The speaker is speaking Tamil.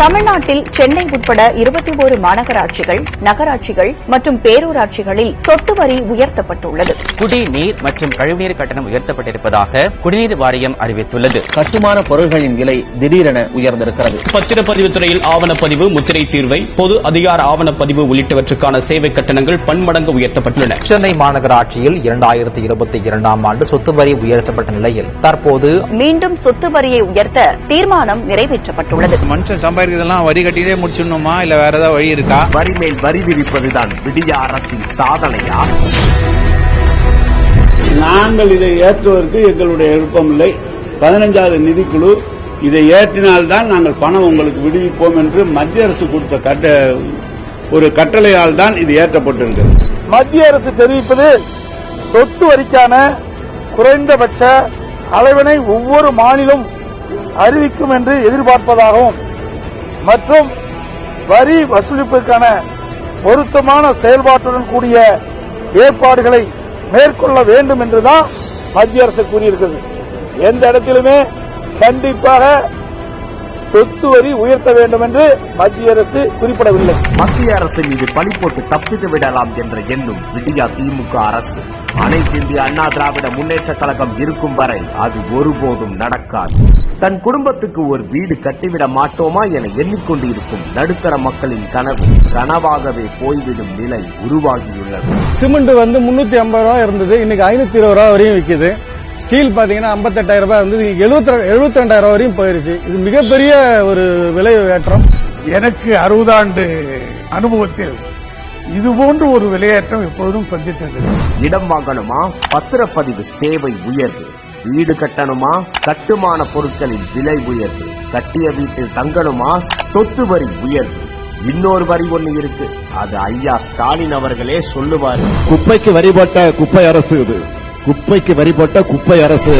தமிழ்நாட்டில் சென்னை உட்பட இருபத்தி ஒரு மாநகராட்சிகள் நகராட்சிகள் மற்றும் பேரூராட்சிகளில் சொத்து வரி உயர்த்தப்பட்டுள்ளது. குடிநீர் மற்றும் கழிவுநீர் கட்டணம் உயர்த்தப்பட்டிருப்பதாக குடிநீர் வாரியம் அறிவித்துள்ளது. கட்டுமான பொருள்களின் விலை திடீரென உயர்ந்திருக்கிறது. பத்திரப்பதிவு துறையில் ஆவணப்பதிவு முத்திரை தீர்வை பொது அதிகார ஆவணப்பதிவு உள்ளிட்டவற்றுக்கான சேவை கட்டணங்கள் பன்மடங்கு உயர்த்தப்பட்டுள்ளன. சென்னை மாநகராட்சியில் இரண்டாயிரத்தி இருபத்தி இரண்டாம் ஆண்டு சொத்து வரி உயர்த்தப்பட்ட நிலையில் தற்போது மீண்டும் சொத்து வரியை உயர்த்த தீர்மானம் நிறைவேற்றப்பட்டுள்ளது. மனுஷன் சம்பாதிக்கிறதெல்லாம் வரி கட்டிட்டே முடிச்சிடணுமா? இல்ல வேற ஏதாவது வழி இருக்கா? வரி மேல் வரி விதிப்பதுதான் விடிய அரசின் சாதனையா? நாங்கள் இதை ஏற்றுவதற்கு எங்களுடைய விருப்பமில்லை பதினஞ்சாவது நிதிக்குழு இதை ஏற்றினால்தான் நாங்கள் பணம் உங்களுக்கு விடுவிப்போம் என்று மத்திய அரசு கொடுத்த கட்ட ஒரு கட்டளையால் தான் இது ஏற்றப்பட்டிருக்கிறது. மத்திய அரசு தெரிவிப்பது சொத்து வரிக்கான குறைந்தபட்ச அளவினை ஒவ்வொரு மாநிலம் அறிவிக்கும் என்று எதிர்பார்ப்பதாகவும் மற்றும் வரி வசூலிப்பதற்கான பொருத்தமான செயல்பாட்டுடன் கூடிய ஏற்பாடுகளை மேற்கொள்ள வேண்டும் என்றுதான் மத்திய அரசு கூறியிருக்கிறது. எந்த இடத்திலுமே கண்டிப்பாக சொத்து வரி உயர்த்த வேண்டும் என்று மத்திய அரசு குறிப்பிடவில்லை. மத்திய அரசு மீது பழி போட்டு தப்பித்து விடலாம் என்ற எண்ணம் விடியா திமுக அரசு. அனைத்து இந்திய அண்ணா திராவிட முன்னேற்ற கழகம் இருக்கும் வரை அது ஒருபோதும் நடக்காது. தன் குடும்பத்துக்கு ஒரு வீடு கட்டிவிட மாட்டோமா என எண்ணிக்கொண்டிருக்கும் நடுத்தர மக்களின் கனவு கனவாகவே போய்விடும் நிலை உருவாகியுள்ளது. சிமெண்ட் வந்து முன்னூத்தி ஐம்பது ரூபாய் இருந்தது. இன்னைக்கு ஐநூத்தி இருபது ரூபாய் வரையும் விற்குது ஸ்டீல் பாத்தீங்கன்னா ஐம்பத்தெட்டாயிரம் ரூபாய் இருந்தது எழுபத்தி எழுபத்தி ரெண்டாயிரம் ரூபாய் வரையும் போயிருச்சு. இது மிகப்பெரிய ஒரு விலை ஏற்றம். எனக்கு அறுபதாண்டு அனுபவத்தில் இது போன்ற ஒரு விலையேற்றம் எப்பொழுதும் சந்தித்தது இடம் வாங்கணுமா? பத்திரப்பதிவு சேவை உயர்வு. வீடு கட்டணுமா? கட்டுமான பொருட்களின் விலை உயர்வு. கட்டிய வீட்டில் தங்கணுமா? சொத்து வரி உயர்வு. இன்னொரு வரி ஒண்ணு இருக்கு. அது ஐயா ஸ்டாலின் அவர்களே சொல்லுவாரு. குப்பைக்கு வரி போட்ட குப்பை அரசு இது. குப்பைக்கு வரி போட்ட குப்பை அரசு.